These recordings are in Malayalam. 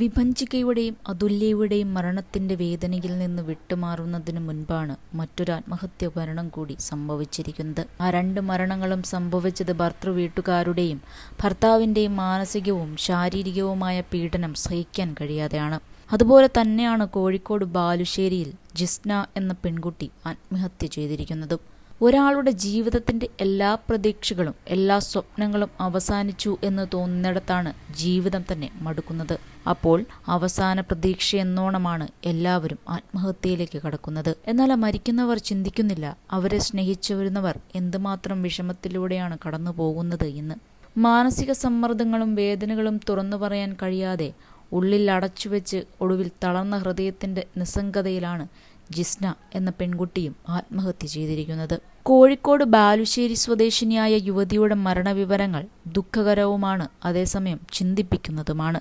വിഭജിക്കയുടെയും അതുല്യയുടെയും മരണത്തിന്റെ വേദനയിൽ നിന്ന് വിട്ടുമാറുന്നതിനു മുൻപാണ് മറ്റൊരു ആത്മഹത്യ മരണം കൂടി സംഭവിച്ചിരിക്കുന്നത്. ആ രണ്ട് മരണങ്ങളും സംഭവിച്ചത് ഭർത്തൃ വീട്ടുകാരുടെയും ഭർത്താവിന്റെയും മാനസികവും ശാരീരികവുമായ പീഡനം സഹിക്കാൻ കഴിയാതെയാണ്. അതുപോലെ തന്നെയാണ് കോഴിക്കോട് ബാലുശ്ശേരിയിൽ ജിസ്ന എന്ന പെൺകുട്ടി ആത്മഹത്യ ചെയ്തിരിക്കുന്നതും. ഒരാളുടെ ജീവിതത്തിന്റെ എല്ലാ പ്രതീക്ഷകളും എല്ലാ സ്വപ്നങ്ങളും അവസാനിച്ചു എന്ന് തോന്നുന്നിടത്താണ് ജീവിതം തന്നെ മടുക്കുന്നത്. അപ്പോൾ അവസാന പ്രതീക്ഷ എന്നോണമാണ് എല്ലാവരും ആത്മഹത്യയിലേക്ക് കടക്കുന്നത്. എന്നാൽ മരിക്കുന്നവർ ചിന്തിക്കുന്നില്ല അവരെ സ്നേഹിച്ചു വരുന്നവർ എന്തുമാത്രം വിഷമത്തിലൂടെയാണ് കടന്നു പോകുന്നത് എന്ന്. മാനസിക സമ്മർദ്ദങ്ങളും വേദനകളും തുറന്നു പറയാൻ കഴിയാതെ ഉള്ളിൽ അടച്ചുവെച്ച് ഒടുവിൽ തളർന്ന ഹൃദയത്തിന്റെ നിസ്സംഗതയിലാണ് ജിസ്ന എന്ന പെൺകുട്ടിയും ആത്മഹത്യ ചെയ്തിരിക്കുന്നത്. കോഴിക്കോട് ബാലുശ്ശേരി സ്വദേശിനിയായ യുവതിയുടെ മരണവിവരങ്ങൾ ദുഃഖകരവുമാണ്. അതേസമയം ചിന്തിപ്പിക്കുന്നതുമാണ്.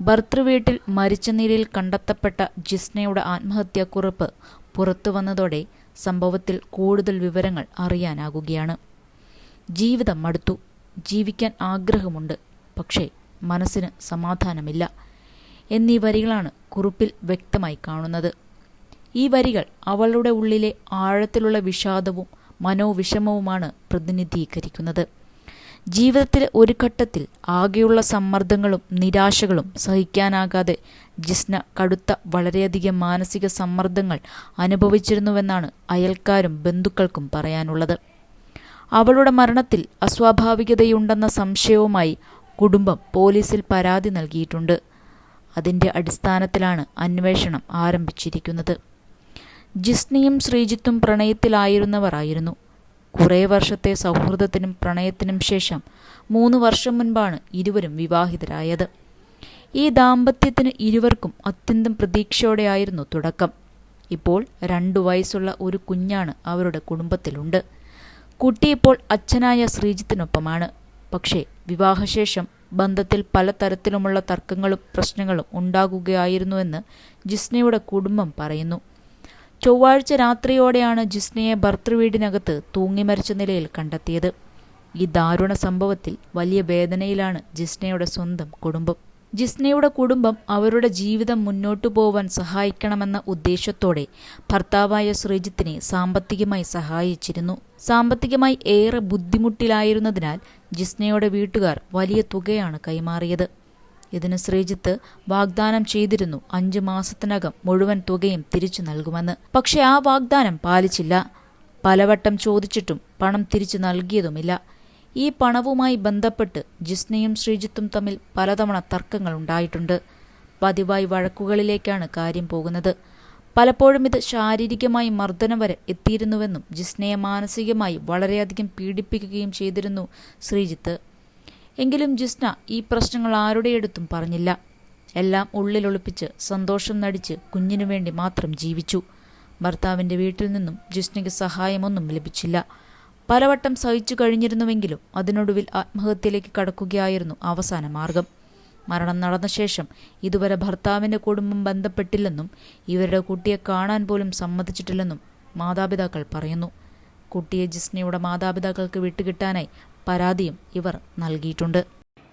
ഭർത്തൃവീട്ടിൽ മരിച്ച നിലയിൽ കണ്ടെത്തപ്പെട്ട ജിസ്നയുടെ ആത്മഹത്യാക്കുറിപ്പ് പുറത്തുവന്നതോടെ സംഭവത്തിൽ കൂടുതൽ വിവരങ്ങൾ അറിയാനാകുകയാണ്. ജീവിതം മടുത്തു. ജീവിക്കാൻ ആഗ്രഹമുണ്ട്. പക്ഷേ മനസ്സിന് സമാധാനമില്ല. എന്നീ വരികളാണ് കുറിപ്പിൽ വ്യക്തമായി കാണുന്നത്. ഈ വരികൾ അവളുടെ ഉള്ളിലെ ആഴത്തിലുള്ള വിഷാദവും മനോവിഷമവുമാണ് പ്രതിനിധീകരിക്കുന്നത്. ജീവിതത്തിലെ ഒരു ഘട്ടത്തിൽ ആകെയുള്ള സമ്മർദ്ദങ്ങളും നിരാശകളും സഹിക്കാനാകാതെ ജിസ്ന കടുത്ത വളരെയധികം മാനസിക സമ്മർദ്ദങ്ങൾ അനുഭവിച്ചിരുന്നുവെന്നാണ് അയൽക്കാരും ബന്ധുക്കൾക്കും പറയാനുള്ളത്. അവളുടെ മരണത്തിൽ അസ്വാഭാവികതയുണ്ടെന്ന സംശയവുമായി കുടുംബം പോലീസിൽ പരാതി നൽകിയിട്ടുണ്ട്. അതിന്റെ അടിസ്ഥാനത്തിലാണ് അന്വേഷണം ആരംഭിച്ചിരിക്കുന്നത്. ജിസ്നയും ശ്രീജിത്തും പ്രണയത്തിലായിരുന്നവർ ആയിരുന്നു കുറേ വർഷത്തെ സൗഹൃദത്തിനും പ്രണയത്തിനും ശേഷം മൂന്ന് വർഷം മുൻപാണ് ഇരുവരും വിവാഹിതരായത്. ഈ ദാമ്പത്യത്തിന് ഇരുവർക്കും അത്യന്തം പ്രതീക്ഷയോടെയായിരുന്നു തുടക്കം. ഇപ്പോൾ രണ്ടു വയസ്സുള്ള ഒരു കുഞ്ഞാണ് അവരുടെ കുടുംബത്തിലുണ്ട്. കുട്ടി ഇപ്പോൾ അച്ഛനായ ശ്രീജിത്തിനൊപ്പമാണ്. പക്ഷേ വിവാഹശേഷം ബന്ധത്തിൽ പലതരത്തിലുമുള്ള തർക്കങ്ങളും പ്രശ്നങ്ങളും ഉണ്ടാകുകയായിരുന്നുവെന്ന് ജിസ്നയുടെ കുടുംബം പറയുന്നു. ചൊവ്വാഴ്ച രാത്രിയോടെയാണ് ജിസ്നയെ ഭർത്തൃവീടിനകത്ത് തൂങ്ങിമരിച്ച നിലയിൽ കണ്ടെത്തിയത്. ഈ ദാരുണ സംഭവത്തിൽ വലിയ വേദനയിലാണ് ജിസ്നയുടെ സ്വന്തം കുടുംബം. ജിസ്നയുടെ കുടുംബം അവരുടെ ജീവിതം മുന്നോട്ടു പോവാൻ സഹായിക്കണമെന്ന ഉദ്ദേശത്തോടെ ഭർത്താവായ ശ്രീജിത്തിനെ സാമ്പത്തികമായി സഹായിച്ചിരുന്നു. സാമ്പത്തികമായി ഏറെ ബുദ്ധിമുട്ടിലായിരുന്നതിനാൽ ജിസ്നയുടെ വീട്ടുകാർ വലിയ തുകയാണ് കൈമാറിയത്. ഇതിന് ശ്രീജിത്ത് വാഗ്ദാനം ചെയ്തിരുന്നു അഞ്ചു മാസത്തിനകം മുഴുവൻ തുകയും തിരിച്ചു നൽകുമെന്ന്. പക്ഷെ ആ വാഗ്ദാനം പാലിച്ചില്ല. പലവട്ടം ചോദിച്ചിട്ടും പണം തിരിച്ചു നൽകിയതുമില്ല. ഈ പണവുമായി ബന്ധപ്പെട്ട് ജിസ്നയും ശ്രീജിത്തും തമ്മിൽ പലതവണ തർക്കങ്ങൾ ഉണ്ടായിട്ടുണ്ട്. പതിവായി വഴക്കുകളിലേക്കാണ് കാര്യം പോകുന്നത്. പലപ്പോഴും ഇത് ശാരീരികമായി മർദ്ദനം വരെ എത്തിയിരുന്നുവെന്നും ജിസ്നയെ മാനസികമായി വളരെയധികം പീഡിപ്പിക്കുകയും ചെയ്തിരുന്നു ശ്രീജിത്ത്. എങ്കിലും ജിസ്ന ഈ പ്രശ്നങ്ങൾ ആരുടെയെടുത്തും പറഞ്ഞില്ല. എല്ലാം ഉള്ളിലൊളിപ്പിച്ച് സന്തോഷം നടിച്ച് കുഞ്ഞിനു വേണ്ടി മാത്രം ജീവിച്ചു. ഭർത്താവിന്റെ വീട്ടിൽ നിന്നും ജിസ്നയ്ക്ക് സഹായമൊന്നും ലഭിച്ചില്ല. പലവട്ടം സഹിച്ചു കഴിഞ്ഞിരുന്നുവെങ്കിലും അതിനൊടുവിൽ ആത്മഹത്യയിലേക്ക് കടക്കുകയായിരുന്നു അവസാന മാർഗം. മരണം നടന്ന ശേഷം ഇതുവരെ ഭർത്താവിന്റെ കുടുംബം ബന്ധപ്പെട്ടില്ലെന്നും ഇവരുടെ കുട്ടിയെ കാണാൻ പോലും സമ്മതിച്ചിട്ടില്ലെന്നും മാതാപിതാക്കൾ പറയുന്നു. കുട്ടിയെ ജിസ്നയുടെ മാതാപിതാക്കൾക്ക് വിട്ടുകിട്ടാനായി പരാതിയും ഇവർ നൽകിയിട്ടുണ്ട്.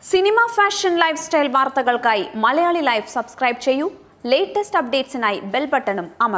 സിനിമ ഫാഷൻ ലൈഫ് സ്റ്റൈൽ വാർത്തകൾക്കായി മലയാളി ലൈഫ് സബ്സ്ക്രൈബ് ചെയ്യൂ. ലേറ്റസ്റ്റ് അപ്ഡേറ്റ്സിനായി ബെൽ ബട്ടണും അമർ